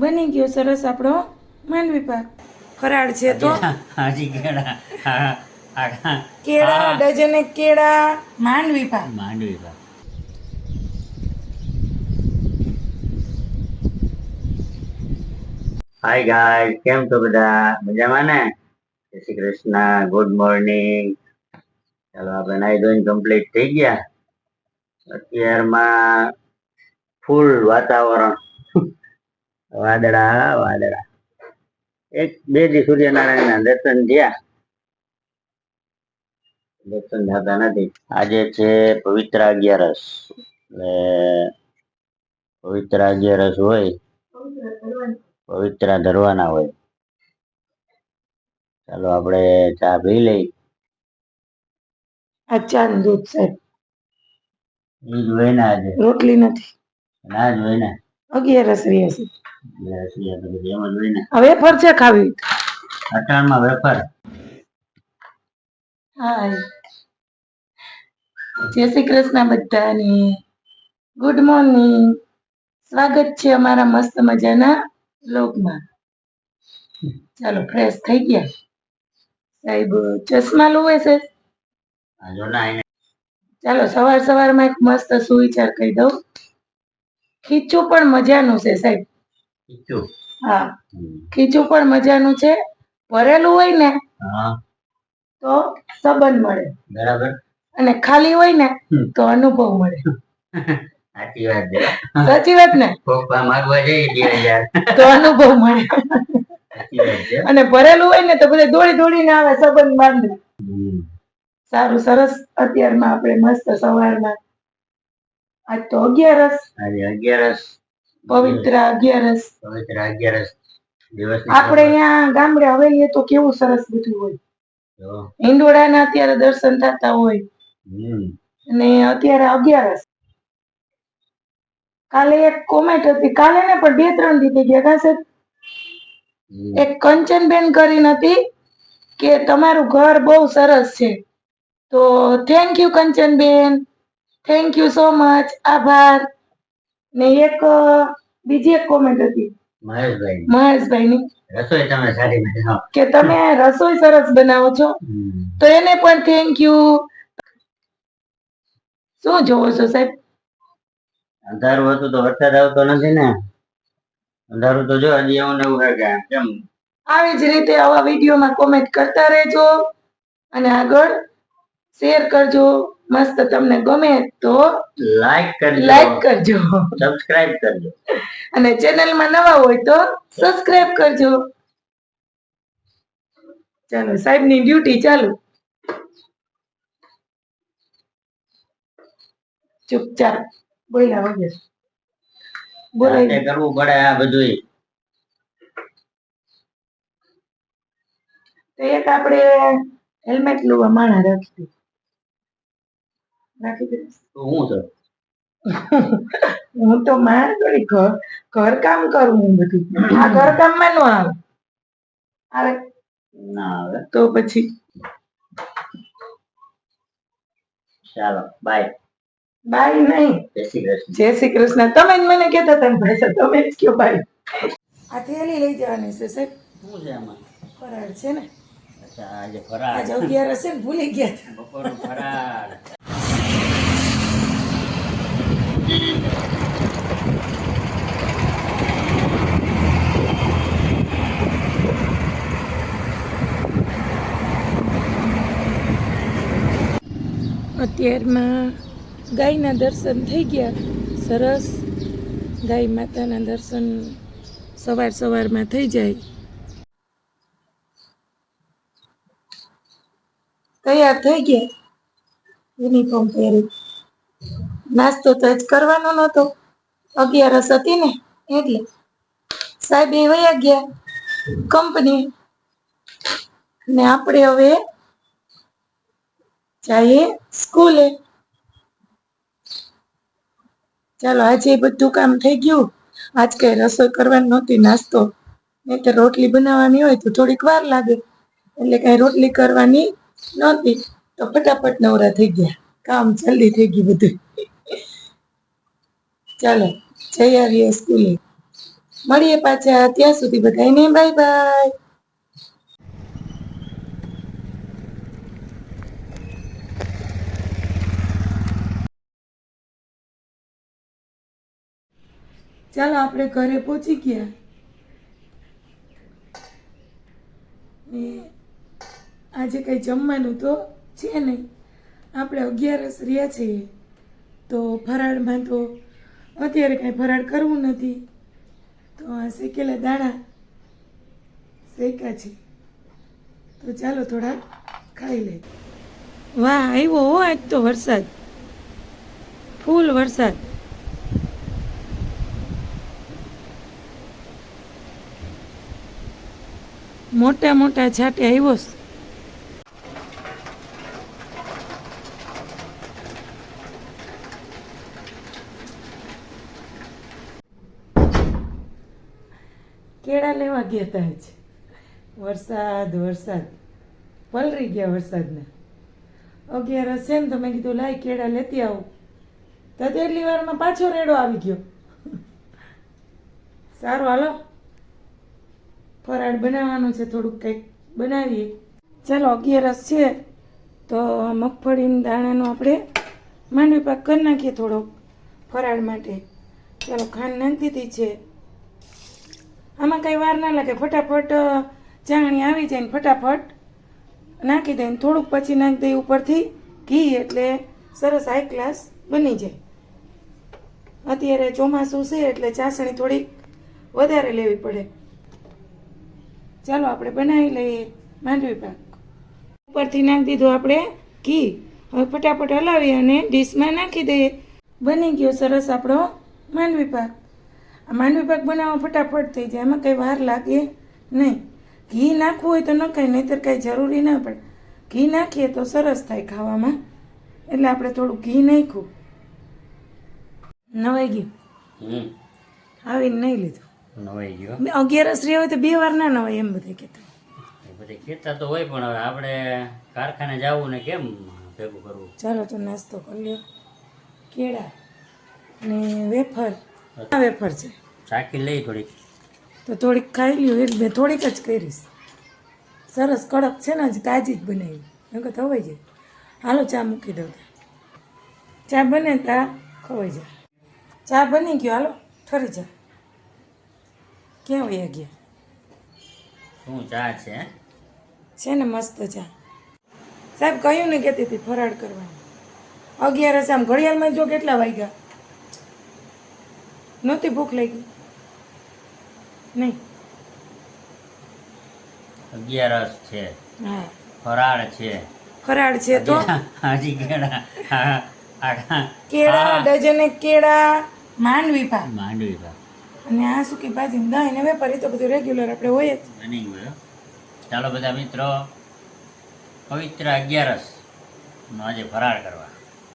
બની ગયો સરસ આપણો માંડવી પાક. ફરાળ છે તો? હાજી કેળા. હા હા કેળા ડઝને કેળા માંડવી પાક. માંડવી પાક. હાય ગાય કેમ છો બધા? મજામાં ને? જય શ્રી કૃષ્ણ ગુડ મોર્નિંગ ચાલો આપણે નાઈ ધોઈને કમ્પ્લીટ થઈ ગયા. અત્યારમાં ફૂલ વાતાવરણ. વાદળા વાદળા. એક બે દી સૂર્યનારાયણના દર્શન થયા. દર્શન થતા નથી. આજે છે પવિત્ર અગિયારસ. એટલે પવિત્ર અગિયારસ હોય પવિત્ર ધરવાના હોય. ચાલો આપણે ચા પી લઈ. આ ચા ને દૂધ સાહેબ. એ જ હોય ને આજે. રોટલી નથી. ના જ હોય ને. અગિયારસ રહ્યા છે. એટલે હસી આપણે બધી એમ જ હોય ને હવે ફર છે ખાવી. અટાણમાં હાય જય શ્રી કૃષ્ણ બધાને. ગુડ મોર્નિંગ સ્વાગત છે અમારા મસ્ત મજાના બ્લોગમાં ચાલો ફ્રેશ થઈ ગયા. સાહેબ ચશ્મા લુવે છે ચાલો સવાર સવારમાં એક મસ્ત સુવિચાર કહી દઉં. ખીચું પણ મજાનું છે સાહેબ. હા. ખીચું પણ મજાનું છે. ભરેલું હોય ને તો સંબંધ મળે. બરાબર. અને ખાલી હોય ને તો અનુભવ મળે. સાચી વાત છે. સાચી વાત ને? જઈએ તો અનુભવ મળે. અને ભરેલું હોય ને તો બધા દોડી દોડીને આવે સંબંધ બાંધે. સારું સરસ. અત્યારમાં આપણે મસ્ત સવારમાં આજ તો અગિયારસ. આજે અગિયારસ. પવિત્ર અગિયારસ. પવિત્ર અગિયારસ દિવસ આપણે અહીંયા ગામડે હવેલીએ તો કેવું સરસ બધું હોય. હિંડોળાના અત્યારે દર્શન થતા હોય. અને અત્યારે અગિયારસ. કાલે એક કોમેન્ટ હતી. કાલે ને પણ બે ત્રણ દી થઈ ગયા કાં સાહેબ? હમ. એક કંચનબેન કરીને હતી કે તમારું ઘર બહુ સરસ છે. તો thank you Kanchanben. Thank you so much આભાર. ને એક બીજી એક કોમેન્ટ હતી. મહેશભાઈ. મહેશભાઈની. રસોઈ તમે સારી બનાવો કે તમે રસોઈ સરસ બનાવો છો? તો એને પણ થેન્ક યુ શું જોવો છો સાહેબ? અંધારું હતું તો વરસાદ આવતો નથી ને. અંધારું તો જો હજી એવું નવું એવું કેમ? આવી જ રીતે આવા વિડીયોમાં કોમેન્ટ કરતા રહેજો. અને આગળ શેર કરજો. મસ્ત તમને ગમે તો લાઈક કરજો. લાઈક કરજો. સબસ્ક્રાઇબ કરજો. અને ચેનલમાં નવા હોય તો સબસ્ક્રાઇબ કરજો. ચાલો સાહેબની ડ્યુટી ચાલુ. ચૂપચાપ બોલ્યા વગર. બોલાઈ બોલાય કરવું પડે આ બધું તો એક આપણે હેલ્મેટ લેવા માણા રાખી. રાખી. હું તો માર થોડી ઘર ઘરકામ કરું હું બધું. આ ઘર કામમાં નો આવે. આવે ના આવે. તો પછી? ચાલો બાય બાય નહીં. જય શ્રી કૃષ્ણ. જય શ્રી કૃષ્ણ. તમે જ મને કહેતા હતા ભાઈ સાહેબ, તમે જ કહો ભાઈ આ થેલી લઈ જવાની છે સાહેબ. શું છે આમાં? ફરાળ છે ને. અચ્છા આજે ફરાળ. આજે અગિયાર હશે ને ભૂલી ગયા. બપોરનું ફરાળ. અત્યારમાં ગાયના દર્શન થઈ ગયા. સરસ. ગાય માતાના દર્શન સવાર સવારમાં થઈ જાય. તૈયાર થઈ ગયા. યુનિફોર્મ પહેરી. નાસ્તો તો જ કરવાનો નહોતો. અગિયારસ હતી ને, એટલે સાહેબ એ વયા ગયા. કંપની ને આપણે હવે જઈએ સ્કૂલે? ચાલો, આજે બધું કામ થઈ ગયું. આજ કઈ રસોઈ કરવાની નહોતી, નાસ્તો. નહીં તો રોટલી બનાવવાની હોય તો થોડીક વાર લાગે. એટલે કઈ રોટલી કરવાની નહોતી. તો ફટાફટ નવરા થઈ ગયા. કામ જલ્દી થઈ ગયું બધું. ચાલો, જઈ આવીએ સ્કૂલે. મળીએ પાછા. ત્યાં સુધી બધાને બાય બાય ચાલો આપણે ઘરે પહોંચી ગયા. ને આજે કંઈ જમવાનું તો છે નહીં. આપણે અગિયારસ રહ્યા છીએ. તો ફરાળમાં તો અત્યારે કાંઈ ફરાળ કરવું નથી. તો આ શેકેલા દાણા શેકા છે. તો ચાલો થોડા ખાઈ લઈએ. વાહ, આવ્યો હો આજ તો વરસાદ. ફૂલ વરસાદ. મોટા મોટા છાંટે આવ્યો. કેળા લેવા ગયા હતા આજ? વરસાદ વરસાદ. પલરી ગયા વરસાદને. અગિયારસ છે ને તો કીધું, લાય કેળા લેતી આવું. તો એટલી વારમાં પાછો રેડો આવી ગયો. સારું, હાલો. ફરાળ બનાવવાનું છે, થોડુંક કંઈક બનાવીએ. ચાલો, અગિયારસ છે, તો મગફળીના દાણાનો આપણે માંડવી પાક કરી નાખીએ થોડોક ફરાળ માટે. ચાલો, ખાંડ નાખી દીધી છે. આમાં કંઈ વાર ના લાગે, ફટાફટ ચાણી આવી જાય ને ફટાફટ નાખી દઈને થોડુંક પછી નાખી દઈએ ઉપરથી ઘી એટલે સરસ હાઈ ક્લાસ બની જાય. અત્યારે ચોમાસું છે એટલે ચાસણી થોડીક વધારે લેવી પડે. ચાલો આપણે બનાવી લઈએ માંડવી પાક. ઉપરથી નાખી દીધું આપણે ઘી. હવે ફટાફટ હલાવી અને ડીશમાં નાખી દઈએ. બની ગયો સરસ આપણો માંડવી પાક. આ માંડવી પાક બનાવવા ફટાફટ થઈ જાય. એમાં કંઈ વાર લાગે નહીં. ઘી નાખવું હોય તો નખાય નહીંતર કાંઈ જરૂરી ના પડે. ઘી નાખીએ તો સરસ થાય ખાવામાં. એટલે આપણે થોડું ઘી નાખ્યું. નવાઈ ગયું. આવીને નહીં લીધું. નવાઈ ગયો. અગિયારસ રહ્યા હોય તો બે વાર ના નવાય એમ બધા કહેતા. બધી કહેતા તો હોય પણ હવે આપણે કારખાને જવું ને કેમ ભેગું કરવું? ચાલો તો નાસ્તો કરી લ્યો. કેળા ને વેફર. વેફર છે. ચાકી લઈ થોડીક. તો થોડીક ખાઈ લ્યો. એક બે થોડીક જ કરીશ. સરસ કડક છે ને હજી તાજી જ બનાવી. નકર થવાઈ જાય. હાલો ચા મૂકી દઉં ચા બને ત્યાં ખવાઈ જાય. ચા બની ગયો. હાલો ઠરી જા. ક્યાં વયા ગયા? શું ચા છે છે ને મસ્ત ચા સાહેબ કહ્યું ને કહેતી હતી ફરાળ કરવાનું? અગિયારસ આમ ઘડિયાળમાં જો કેટલા વાગ્યા? નહોતી ભૂખ લાગી? નહીં. અગિયારસ છે. હા. ફરાળ છે. ફરાળ છે તો? હાજી કેળા. કેળા ડઝને કેળા માંડવી પા માંડવી પા અને આ સુખી ભાજી દહીં ને વેપારી તો બધું રેગ્યુલર આપણે હોય જ. નહીં ગયો. ચાલો બધા મિત્રો, પવિત્ર અગિયારસ નો આજે ફરાર કરવા